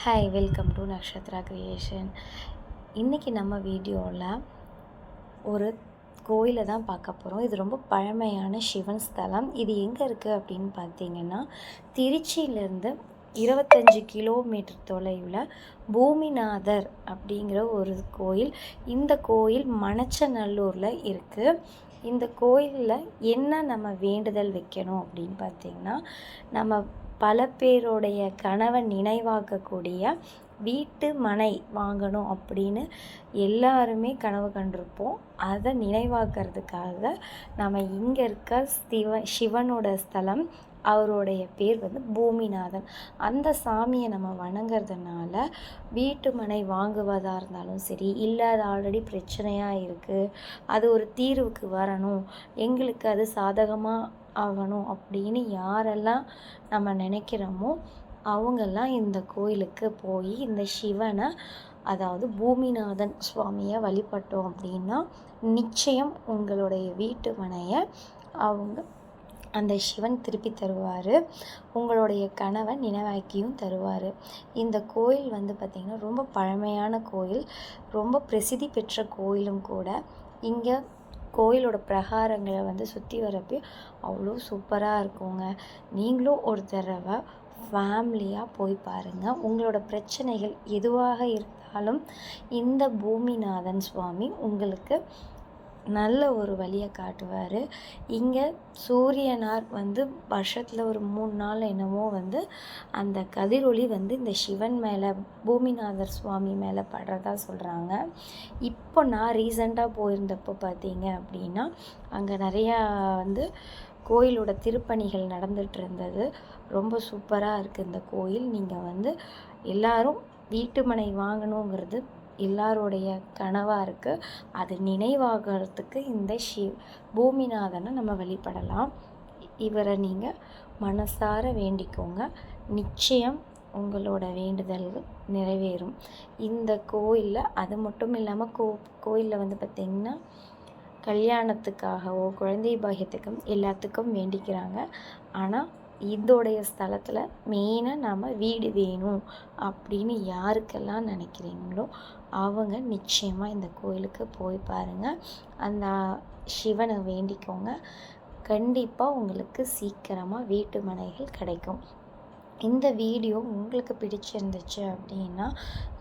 Hi welcome to Nakshatra creation இன்றைக்கி நம்ம வீடியோவில் ஒரு கோயிலை தான் பார்க்க போகிறோம் இது ரொம்ப பழமையான சிவன் ஸ்தலம். இது எங்கே இருக்குது அப்படின்னு பார்த்தீங்கன்னா திருச்சியிலேருந்து இருபத்தஞ்சி கிலோமீட்டர் தொலைவில் பூமிநாதர் அப்படிங்கிற ஒரு கோயில். இந்த கோயில் மணச்சநல்லூரில் இருக்குது இந்த கோயிலில் என்ன நம்ம வேண்டுதல் வைக்கணும் அப்படின்னு பார்த்திங்கன்னா நம்ம பல பேருடைய கனவை நினைவாக்கக்கூடிய வீட்டு மனை வாங்கணும் அப்படின்னு எல்லாருமே கனவு கண்டிருப்போம். அதை நினைவாக்கிறதுக்காக நம்ம இங்கே இருக்க சிவ சிவனோட ஸ்தலம் அவருடைய பேர் வந்து பூமிநாதன். அந்த சாமியை நம்ம வணங்குறதுனால வீட்டு மனை வாங்குவதாக இருந்தாலும் சரி இல்லை அது ஆல்ரெடி பிரச்சனையாக இருக்குது அது ஒரு தீர்வுக்கு வரணும் எங்களுக்கு அது சாதகமாக ஆகணும் அப்படின்னு யாரெல்லாம் நம்ம நினைக்கிறோமோ அவங்கெல்லாம் இந்த கோயிலுக்கு போய் இந்த சிவனை அதாவது பூமிநாதன் சுவாமியை வழிபட்டோம் அப்படின்னா நிச்சயம் உங்களுடைய வீட்டு மனையை அவங்க அந்த சிவன் திருப்பி தருவார். உங்களுடைய கனவை நினைவாக்கியும் தருவார். இந்த கோயில் வந்து பார்த்திங்கன்னா ரொம்ப பழமையான கோயில். ரொம்ப பிரசித்தி பெற்ற கோயிலும் கூட. இங்கே கோயிலோட பிரகாரங்களை வந்து சுற்றி வரப்போ அவ்வளோ சூப்பராக இருக்குங்க. நீங்களும் ஒரு தடவை ஃபேமிலியாக போய் பாருங்கள் உங்களோட பிரச்சனைகள் எதுவாக இருந்தாலும் இந்த பூமிநாதன் சுவாமி உங்களுக்கு நல்ல ஒரு வழியை காட்டுவார். இங்கே சூரியனார் வந்து வருஷத்தில் ஒரு மூணு நாள் என்னமோ வந்து அந்த கதிரொளி வந்து இந்த சிவன் மேலே பூமிநாதர் சுவாமி மேலே படுறதா சொல்கிறாங்க இப்போ நான் ரீசண்டாக போயிருந்தப்போ பார்த்தீங்க அப்படின்னா அங்கே நிறையா வந்து கோயிலோட திருப்பணிகள் நடந்துகிட்டு இருந்தது. ரொம்ப சூப்பராக இருக்குது இந்த கோயில். நீங்கள் வந்து எல்லோரும் வீட்டுமனை வாங்கணுங்கிறது எல்லாருடைய கனவாக இருக்குது அது நினைவாகிறதுக்கு இந்த ஷி பூமிநாதனை நம்ம வழிபடலாம் இவரை நீங்கள் மனசார வேண்டிக்கோங்க. நிச்சயம் உங்களோட வேண்டுதல்கள் நிறைவேறும். இந்த கோயிலில் அது மட்டும் இல்லாமல் கோ கோயிலில் வந்து பார்த்திங்கன்னா கல்யாணத்துக்காகவோ குழந்தை பாகியத்துக்கும் எல்லாத்துக்கும் வேண்டிக்கிறாங்க. ஆனால் இதோடைய ஸ்தலத்தில் மெயினாக நாம் வீடு வேணும் அப்படின்னு யாருக்கெல்லாம் நினைக்கிறீங்களோ அவங்க நிச்சயமாக இந்த கோயிலுக்கு போய் பாருங்கள் அந்த சிவனை வேண்டிக்கோங்க. கண்டிப்பாக உங்களுக்கு சீக்கிரமாக வீட்டு மனைகள் கிடைக்கும். இந்த வீடியோ உங்களுக்கு பிடிச்சிருந்துச்சு அப்படின்னா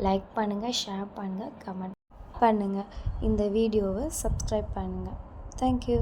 லைக் பண்ணுங்கள் ஷேர் பண்ணுங்கள் கமெண்ட் பண்ணுங்கள் இந்த வீடியோவை சப்ஸ்கிரைப் பண்ணுங்கள் தேங்க்யூ